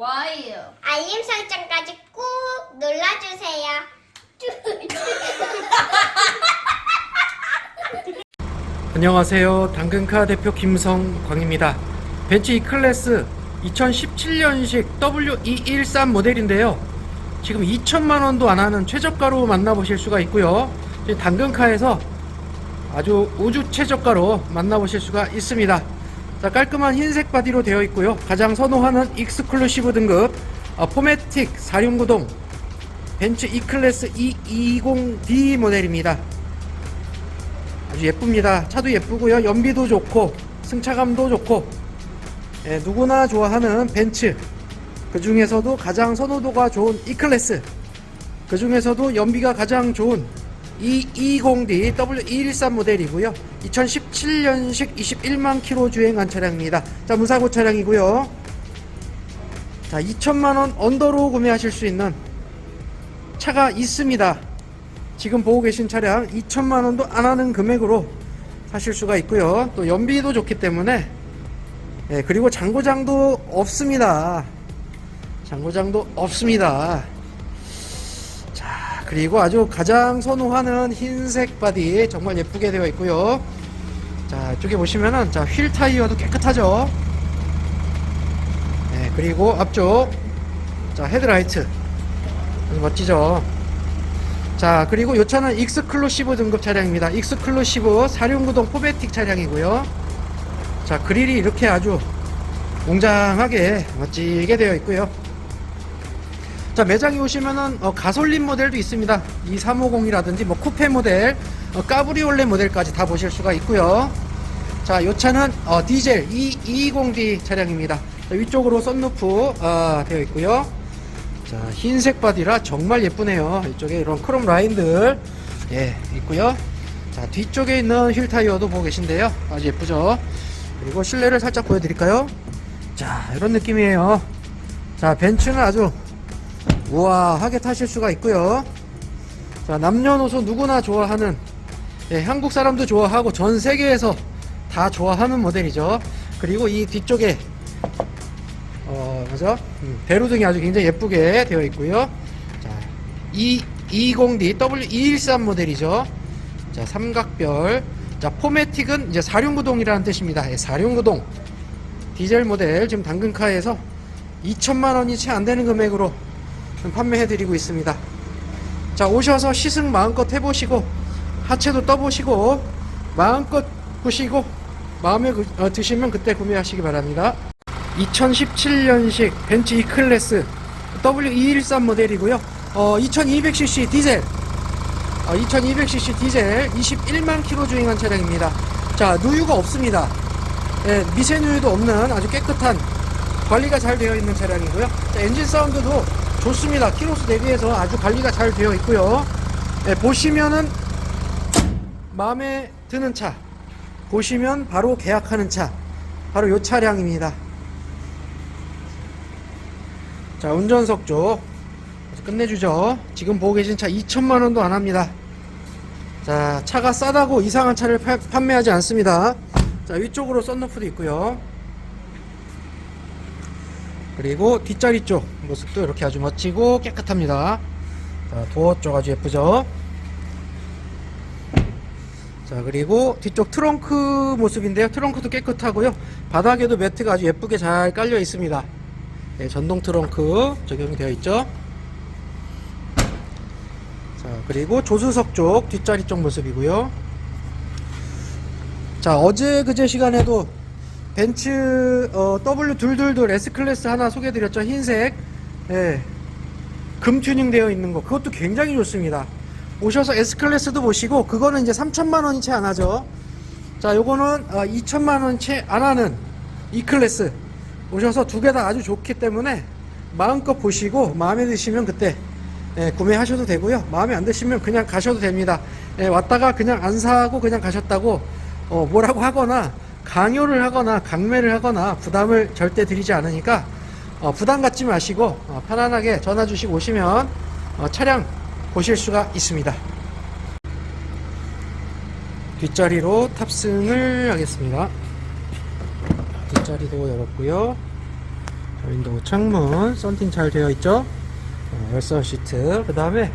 좋아요. 알림 설정까지 꾹 눌러주세요. 안녕하세요. 당근카 대표 김성광입니다. 벤츠 E클래스 2017년식 W213 모델인데요. 지금 2천만 원도 안 하는 최저가로 만나보실 수가 있고요. 당근카에서 아주 우주 최저가로 만나보실 수가 있습니다. 자, 깔끔한 흰색 바디로 되어 있고요. 가장 선호하는 익스클루시브 등급 어, 포매틱 4륜구동 벤츠 E클래스 E20D 모델입니다. 아주 예쁩니다. 차도 예쁘고요. 연비도 좋고 승차감도 좋고 예, 누구나 좋아하는 벤츠 그 중에서도 가장 선호도가 좋은 E클래스 그 중에서도 연비가 가장 좋은 E20D W213 모델이고요. 2017년식 21만 킬로 주행한 차량입니다. 자 무사고 차량이고요. 자 2천만 원 언더로 구매하실 수 있는 차가 있습니다. 지금 보고 계신 차량 2천만 원도 안 하는 금액으로 사실 수가 있고요. 또 연비도 좋기 때문에 예, 그리고 장고장도 없습니다. 장고장도 없습니다. 자, 그리고 아주 가장 선호하는 흰색 바디 정말 예쁘게 되어 있고요. 자, 이쪽에 보시면은 자, 휠 타이어도 깨끗하죠. 예, 그리고 앞쪽 자, 헤드라이트 아주 멋지죠. 자 그리고 이 차는 익스클루시브 등급 차량입니다 익스클루시브 4륜구동 포베틱 차량이고요 자 그릴이 이렇게 아주 웅장하게 멋지게 되어 있고요 자 매장에 오시면은 어, 가솔린 모델도 있습니다 2350이라든지 뭐 쿠페 모델 어, 까브리올레 모델까지 다 보실 수가 있고요 자 이 차는 어, 디젤 E20D 차량입니다 자, 위쪽으로 썬루프 어, 되어 있고요 자, 흰색 바디라 정말 예쁘네요. 이쪽에 이런 크롬 라인들, 예, 있고요. 자, 뒤쪽에 있는 휠 타이어도 보고 계신데요. 아주 예쁘죠? 그리고 실내를 살짝 보여드릴까요? 자, 이런 느낌이에요. 자, 벤츠는 아주 우아하게 타실 수가 있고요. 자, 남녀노소 누구나 좋아하는, 예, 한국 사람도 좋아하고 전 세계에서 다 좋아하는 모델이죠. 그리고 이 뒤쪽에 어, 그죠? 음, 배로등이 아주 굉장히 예쁘게 되어 있고요. 자, E 20D W213 모델이죠. 자, 삼각별. 자, 포매틱은 이제 사륜구동이라는 뜻입니다. 예, 사륜구동. 디젤 모델 지금 당근카에서 2천만 원이 채 안 되는 금액으로 판매해 드리고 있습니다. 자, 오셔서 시승 마음껏 해보시고 하체도 떠보시고 마음껏 보시고 마음에 그- 어, 드시면 그때 구매하시기 바랍니다. 2017년식 벤츠 E클래스 W213 모델이고요. 어, 2200cc 디젤. 어, 2200cc 디젤 21만 킬로 주행한 차량입니다. 자, 누유가 없습니다. 예, 미세누유도 없는 아주 깨끗한 관리가 잘 되어 있는 차량이고요. 자, 엔진 사운드도 좋습니다. 키로수 대비해서 아주 관리가 잘 되어 있고요. 예, 보시면은 마음에 드는 차. 보시면 바로 계약하는 차. 바로 이 차량입니다. 자, 운전석 쪽. 끝내주죠. 지금 보고 계신 차 2천만 원도 안 합니다. 자, 차가 싸다고 이상한 차를 파- 판매하지 않습니다. 자, 위쪽으로 썬루프도 있고요. 그리고 뒷자리 쪽 모습도 이렇게 아주 멋지고 깨끗합니다. 자, 도어 쪽 아주 예쁘죠? 자, 그리고 뒤쪽 트렁크 모습인데요. 트렁크도 깨끗하고요. 바닥에도 매트가 아주 예쁘게 잘 깔려 있습니다. 네, 전동 트렁크 적용이 되어 있죠. 자, 그리고 조수석 쪽 뒷자리 쪽 모습이고요. 자, 어제 그제 시간에도 벤츠 어, W222 S 클래스 하나 소개해드렸죠. 흰색. 예. 금 튜닝 되어 있는 거. 그것도 굉장히 좋습니다. 오셔서 S 클래스도 보시고 그거는 이제 3천만 원이 채 안 하죠. 자, 요거는 2천만 원 채 안 하는 E 클래스. 오셔서 두 개 다 아주 좋기 때문에 마음껏 보시고 마음에 드시면 그때 예, 구매하셔도 되고요. 마음에 안 드시면 그냥 가셔도 됩니다. 예, 왔다가 그냥 안 사고 그냥 가셨다고 어, 뭐라고 하거나 강요를 하거나 강매를 하거나 부담을 절대 드리지 않으니까 어, 부담 갖지 마시고 어, 편안하게 전화 주시고 오시면 어, 차량 보실 수가 있습니다. 뒷자리로 탑승을 하겠습니다. 뒷자리도 열었고요. 자, 윈도우 창문 썬팅 잘 되어 있죠 어, 열선 시트 그 다음에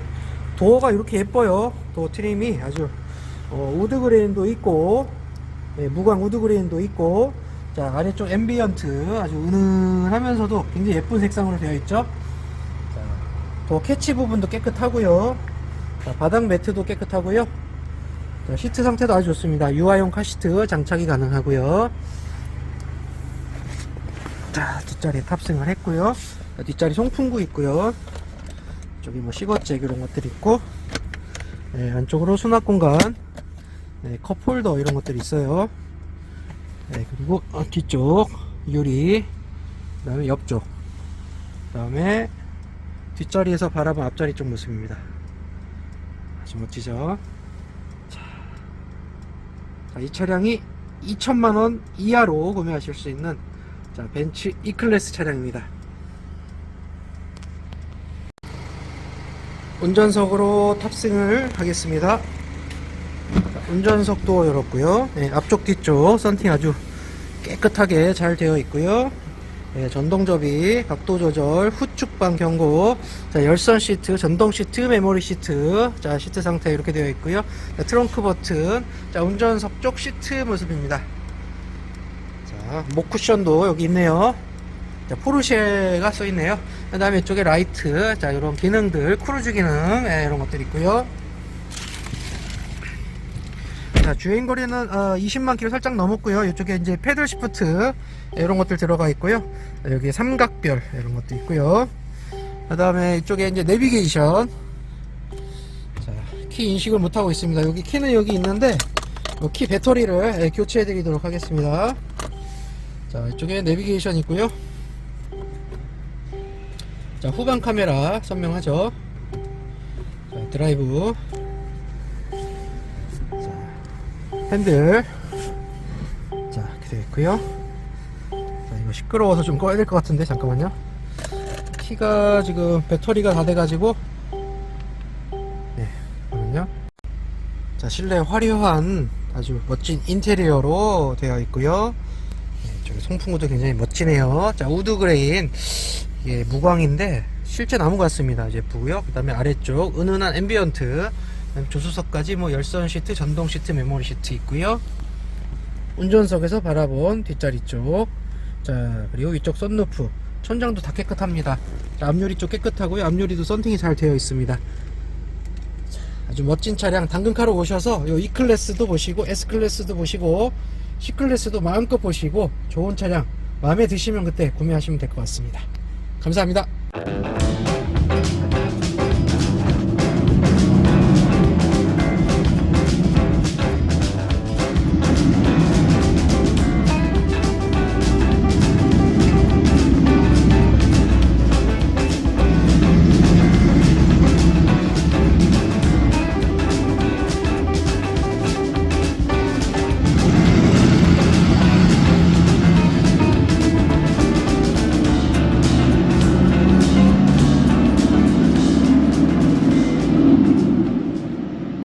도어가 이렇게 예뻐요 도어 트림이 아주 어, 우드 그레인도 있고 네, 무광 우드 그레인도 있고 자 아래쪽 앰비언트 아주 은은하면서도 굉장히 예쁜 색상으로 되어 있죠? 자, 도어 캐치 부분도 깨끗하고요. 자, 바닥 매트도 깨끗하고요. 자, 시트 상태도 아주 좋습니다. 유아용 카시트 장착이 가능하고요. 자 뒷자리에 탑승을 했고요. 자, 뒷자리 송풍구 있고요. 저기 뭐 시거잭 이런 것들 있고 네, 안쪽으로 수납 공간 네, 컵홀더 이런 것들이 있어요 네, 그리고 어, 뒤쪽 유리 그 다음에 옆쪽 그 다음에 뒷자리에서 바라본 앞자리 쪽 모습입니다 아주 멋지죠 자, 자, 이 차량이 2천만원 이하로 구매하실 수 있는 자, 벤츠 E클래스 차량입니다. 운전석으로 탑승을 하겠습니다. 자, 운전석도 열었고요. 네, 앞쪽 뒤쪽 썬팅 아주 깨끗하게 잘 되어 있고요. 네, 전동 접이, 각도 조절, 후축방 경고, 자, 열선 시트, 전동 시트, 메모리 시트, 자, 시트 상태 이렇게 되어 있고요. 자, 트렁크 버튼, 자, 운전석 쪽 시트 모습입니다. 자, 목 쿠션도 여기 있네요. 자, 포르쉐가 써 있네요. 그 다음에 이쪽에 라이트, 자, 이런 기능들, 크루즈 기능, 예, 이런 것들 있고요. 자, 주행거리는 어, 20만 킬로 살짝 넘었고요. 이쪽에 이제 패들 시프트 예, 이런 것들 들어가 있고요. 자, 여기 삼각별 이런 것도 있고요. 그 다음에 이쪽에 이제 내비게이션. 자, 키 인식을 못 하고 있습니다. 여기 키는 여기 있는데 어, 키 배터리를 예, 교체해 드리도록 하겠습니다. 자, 이쪽에 내비게이션 있고요. 자, 후방 카메라 선명하죠. 자, 드라이브. 핸들. 자, 이렇게 되어 있고요. 자, 이거 시끄러워서 좀 꺼야 될 것 같은데, 잠깐만요. 키가 지금 배터리가 다 돼가지고. 네, 잠깐만요. 자, 실내 화려한 아주 멋진 인테리어로 되어 있고요. 네, 저기 송풍구도 굉장히 멋지네요. 자, 우드 그레인. 이게 무광인데 실제 나무 같습니다. 제프고요. 그 다음에 아래쪽 은은한 앰비언트. 조수석까지 뭐 열선 시트, 전동 시트, 메모리 시트 있고요. 운전석에서 바라본 뒷자리 쪽. 자, 그리고 위쪽 썬루프. 천장도 다 깨끗합니다. 자, 앞유리 쪽 깨끗하고요. 앞유리도 썬팅이 잘 되어 있습니다. 아주 멋진 차량 당근카로 오셔서 요 E클래스도 보시고 S클래스도 보시고 C클래스도 마음껏 보시고 좋은 차량 마음에 드시면 그때 구매하시면 될 것 같습니다. 감사합니다.